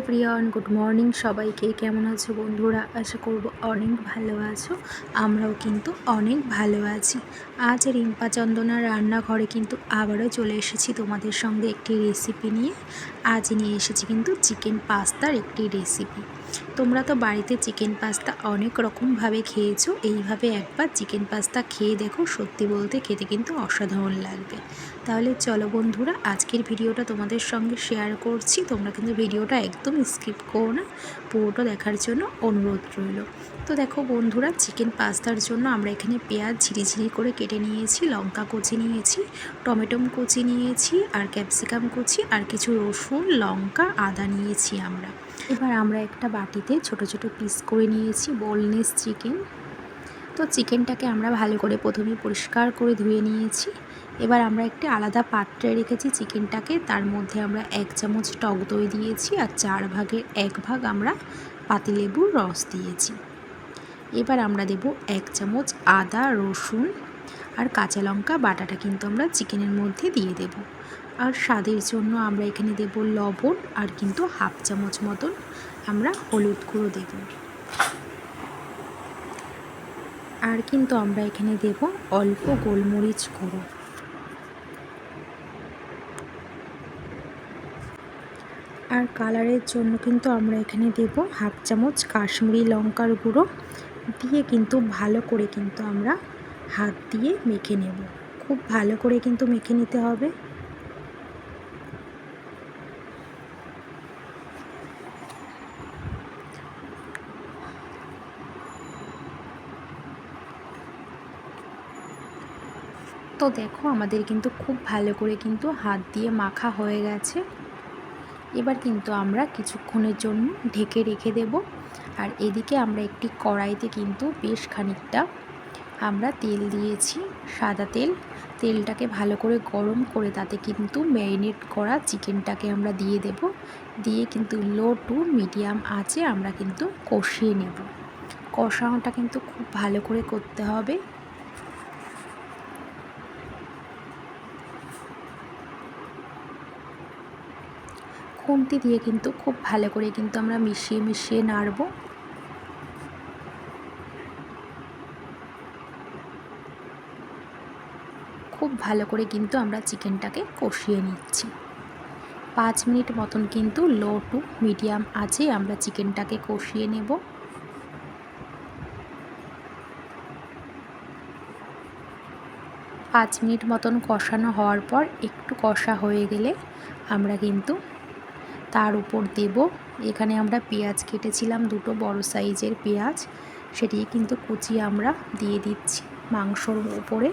প্রিয়ন good morning সবাইকে। কেমন আছো বন্ধুরা? আশা করব অনেক ভালো আছো। আমরাও কিন্তু অনেক ভালো আছি। আজ রিম্পা চন্দনার রান্নাঘরে কিন্তু আবারও চলে এসেছি তোমাদের সঙ্গে একটি রেসিপি নিয়ে। আজ নিয়ে এসেছি কিন্তু চিকেন পাস্তার একটি রেসিপি তোমরা তো বাড়িতে চিকেন পাস্তা অনেক রকমভাবে খেয়েছো। এইভাবে একবার চিকেন পাস্তা খেয়ে দেখো, সত্যি বলতে খেতে কিন্তু অসাধারণ লাগবে। তাহলে চলো বন্ধুরা, আজকের ভিডিওটা তোমাদের সঙ্গে শেয়ার করছি। তোমরা কিন্তু ভিডিওটা একদম স্কিপ করো না, পুরোটা দেখার জন্য অনুরোধ রইল। তো দেখো বন্ধুরা, চিকেন পাস্তার জন্য আমরা এখানে পেঁয়াজ ঝিরিঝিরি করে কেটে নিয়েছি, লঙ্কা কুচি নিয়েছি, টমেটো কুচি নিয়েছি, আর ক্যাপসিকাম কুচি, আর কিছু রসুন, লঙ্কা, আদা নিয়েছি আমরা। এবার আমরা একটা বাটিতে ছোট ছোট পিস করে নিয়েছি, বোলনেস চিকেন। তো চিকেনটাকে আমরা ভালো করে প্রথমে পরিষ্কার করে ধুয়ে নিয়েছি। এবার আমরা একটি আলাদা পাত্রে রেখেছি চিকেনটাকে। তার মধ্যে আমরা এক চামচ টক দই দিয়েছি আর চার ভাগের এক ভাগ আমরা পাতিলেবুর রস দিয়েছি। এবার আমরা দেব এক চামচ আদা, রসুন আর কাঁচা লঙ্কা বাটাটা কিন্তু আমরা চিকেনের মধ্যে দিয়ে দেব। আর স্বাদের জন্য আমরা এখানে দেব লবণ আর কিন্তু হাফ চামচ মতন আমরা হলুদ গুঁড়ো দেব। আর কিন্তু আমরা এখানে দেব অল্প গোলমরিচ গুঁড়ো। আর কালারের জন্য কিন্তু আমরা এখানে দেব হাফ চামচ কাশ্মীরি লঙ্কার গুঁড়ো। দিয়ে কিন্তু ভালো করে কিন্তু আমরা হাত দিয়ে মেখে নেব। খুব ভালো করে কিন্তু মেখে নিতে হবে। তো দেখো, আমাদের কিন্তু খুব ভালো করে কিন্তু হাত দিয়ে মাখা হয়ে গেছে। এবার কিন্তু আমরা কিছুক্ষণের জন্য ঢেকে রেখে দেব। আর এদিকে আমরা একটি কড়াইতে কিন্তু বেশ খানিকটা আমরা তেল দিয়েছি, সাদা তেল। তেলটাকে ভালো করে গরম করে তাতে কিন্তু ম্যারিনেট করা চিকেনটাকে আমরা দিয়ে দেব। দিয়ে কিন্তু লো টু মিডিয়াম আঁচে আমরা কিন্তু কষিয়ে নেব। কষানোটা কিন্তু খুব ভালো করে করতে হবে। খুন্তি দিয়ে কিন্তু খুব ভালো করে কিন্তু আমরা মিশিয়ে মিশিয়ে নাড়ব। খুব ভালো করে কিন্তু আমরা চিকেনটাকে কষিয়ে নিচ্ছি। পাঁচ মিনিট মতন কিন্তু লো টু মিডিয়াম আছে আমরা চিকেনটাকে কষিয়ে নেব। পাঁচ মিনিট মতন কষানো হওয়ার পর একটু কষা হয়ে গেলে আমরা কিন্তু তার উপর দেব। এখানে আমরা পেঁয়াজ কেটেছিলাম, দুটো বড় সাইজের পেঁয়াজ। সেটি কিন্তু কুচি আমরা দিয়ে দিচ্ছি মাংসর উপরে।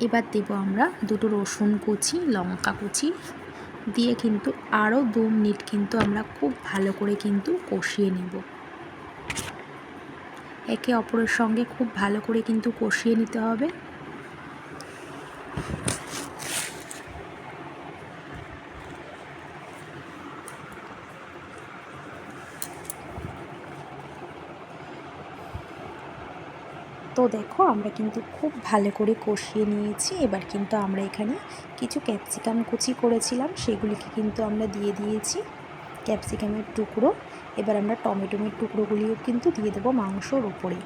এবার দেব আমরা দুটো রসুন কুচি, লঙ্কা কুচি। দিয়ে কিন্তু আরও দু মিনিট কিন্তু আমরা খুব ভালো করে কিন্তু কষিয়ে নেব। একে অপরের সঙ্গে খুব ভালো করে কিন্তু কষিয়ে নিতে হবে। তো দেখো, আমরা কিন্তু খুব ভালো করে কষিয়ে নিয়েছি। এবার কিন্তু আমরা এখানে কিছু ক্যাপসিকাম কুচি করেছিলাম, সেগুলিকে কিন্তু আমরা দিয়ে দিয়েছি ক্যাপসিকামের টুকরো। এবার আমরা টমেটোমের টুকরোগুলিও কিন্তু দিয়ে দেবো মাংসর উপরে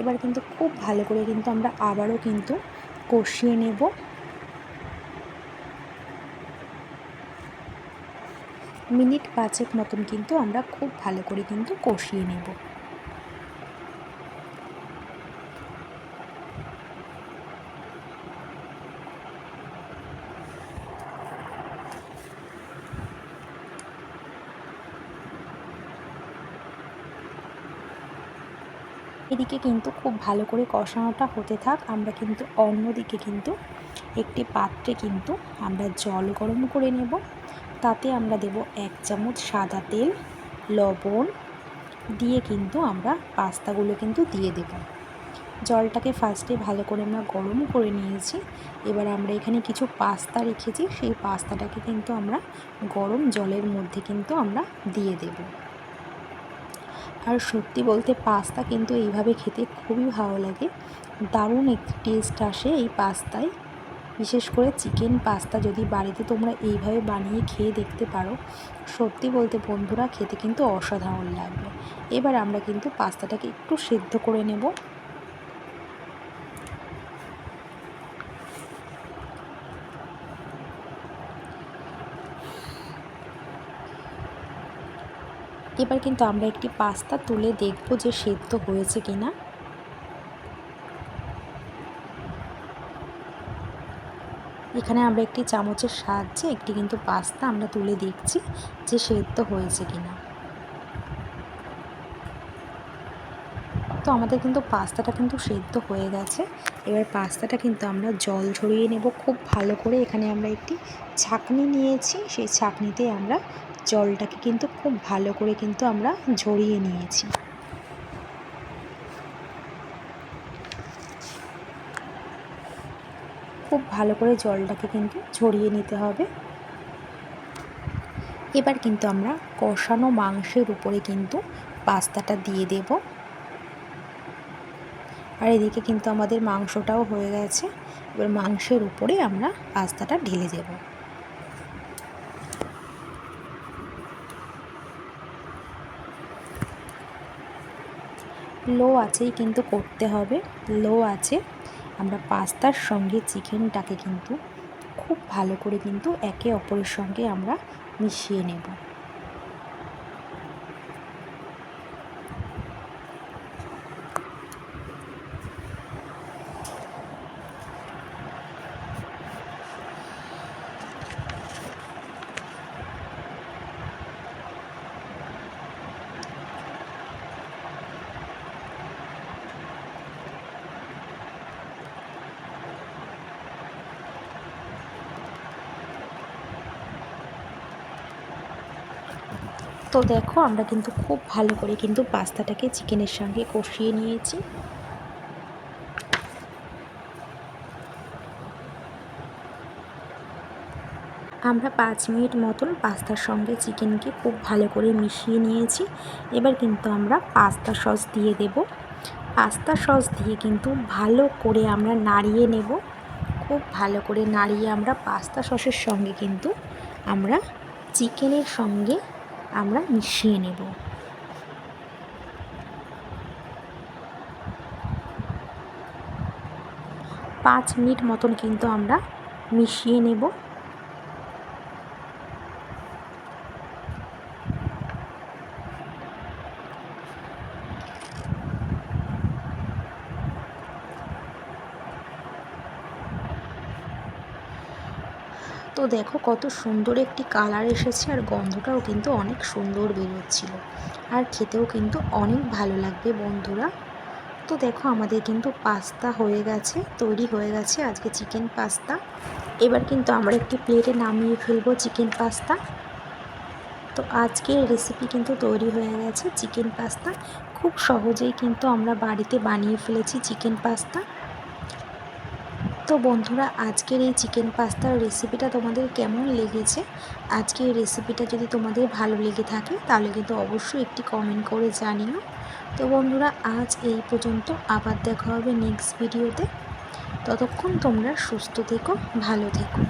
এবার কিন্তু খুব ভালো করে কিন্তু আমরা আবারও কিন্তু কষিয়ে নেব। মিনিট পাঁচেক মতন কিন্তু আমরা খুব ভালো করে কিন্তু কষিয়ে নেব। এদিকে কিন্তু খুব ভালো করে কষানোটা হতে থাক। আমরা কিন্তু অন্যদিকে কিন্তু একটি পাত্রে কিন্তু আমরা জল গরম করে নেব। তাতে আমরা দেব এক চামচ সাদা তেল, লবণ দিয়ে কিন্তু আমরা পাস্তাগুলো কিন্তু দিয়ে দেব। জলটাকে ফার্স্টে ভালো করে আমরা গরম করে নিয়েছি। এবার আমরা এখানে কিছু পাস্তা রেখেছি। সেই পাস্তাটাকে কিন্তু আমরা গরম জলের মধ্যে কিন্তু আমরা দিয়ে দেবো। আর সত্যি বলতে পাস্তা কিন্তু এইভাবে খেতে খুবই ভালো লাগে। দারুণ একটি টেস্ট আসে এই পাস্তায়। বিশেষ করে চিকেন পাস্তা যদি বাড়িতে তোমরা এইভাবে বানিয়ে খেয়ে দেখতে পারো, সত্যি বলতে বন্ধুরা খেতে কিন্তু অসাধারণ লাগবে। এবার আমরা কিন্তু পাস্তাটাকে একটু সেদ্ধ করে নেব। এবার কিন্তু আমরা একটি পাস্তা তুলে দেখব যে সেদ্ধ হয়েছে কিনা। এখানে আমরা একটি চামচের সাহায্যে একটি কিন্তু পাস্তা আমরা তুলে দেখছি যে সেদ্ধ হয়েছে কিনা। তো আমাদের কিন্তু পাস্তাটা কিন্তু সেদ্ধ হয়ে গেছে। এবার পাস্তাটা কিন্তু আমরা জল ঝরিয়ে নেব। খুব ভালো করে এখানে আমরা একটি ছাকনি নিয়েছি। সেই ছাকনিতে আমরা জলটাকে কিন্তু খুব ভালো করে কিন্তু আমরা ঝরিয়ে নিয়েছি। খুব ভালো করে জলটাকে কিন্তু ঝরিয়ে নিতে হবে। এবার কিন্তু আমরা কষানো মাংসের উপরে কিন্তু পাস্তাটা দিয়ে দেব। আর এদিকে কিন্তু আমাদের মাংসটাও হয়ে গেছে। এবার মাংসের উপরে আমরা পাস্তাটা ঢেলে দেবো। লো আছেই কিন্তু করতে হবে, লো আছে। আমরা পাস্তার সঙ্গে চিকেনটাকে কিন্তু খুব ভালো করে কিন্তু একে অপরের সঙ্গে আমরা মিশিয়ে নেব। তো দেখো, আমরা কিন্তু খুব ভালো করে কিন্তু পাস্তাটাকে চিকেনের সঙ্গে কষিয়ে নিয়েছি। আমরা পাঁচ মিনিট মতন পাস্তার সঙ্গে চিকেনকে খুব ভালো করে মিশিয়ে নিয়েছি। এবার কিন্তু আমরা পাস্তা সস দিয়ে দেব। পাস্তা সস দিয়ে কিন্তু ভালো করে আমরা নাড়িয়ে নেব। খুব ভালো করে নাড়িয়ে আমরা পাস্তা সসের সঙ্গে কিন্তু আমরা চিকেনের সঙ্গে আমরা মিশিয়ে নেব। পাঁচ মিনিট মতন কিন্তু আমরা মিশিয়ে নেব। তো দেখো কত সুন্দর একটি কালার এসেছে আর গন্ধটাও কিন্তু অনেক সুন্দর বেরোচ্ছিল। আর খেতেও কিন্তু অনেক ভালো লাগবে বন্ধুরা। তো দেখো আমাদের কিন্তু পাস্তা হয়ে গেছে, তৈরি হয়ে গেছে আজকে চিকেন পাস্তা। এবার কিন্তু আমরা একটি প্লেটে নামিয়ে ফেলব চিকেন পাস্তা। তো আজকের রেসিপি কিন্তু তৈরি হয়ে গেছে চিকেন পাস্তা। খুব সহজেই কিন্তু আমরা বাড়িতে বানিয়ে ফেলেছি চিকেন পাস্তা। তো বন্ধুরা, আজকের এই চিকেন পাস্তার রেসিপিটা তোমাদের কেমন লেগেছে? আজকে এই রেসিপিটা যদি তোমাদের ভালো লেগে থাকে, তাহলে কিন্তু অবশ্যই একটি কমেন্ট করে জানিও। তো বন্ধুরা, আজ এই পর্যন্ত আবার দেখা হবে নেক্সট ভিডিওতে ততক্ষণ তোমরা সুস্থ থেকো, ভালো থেকো।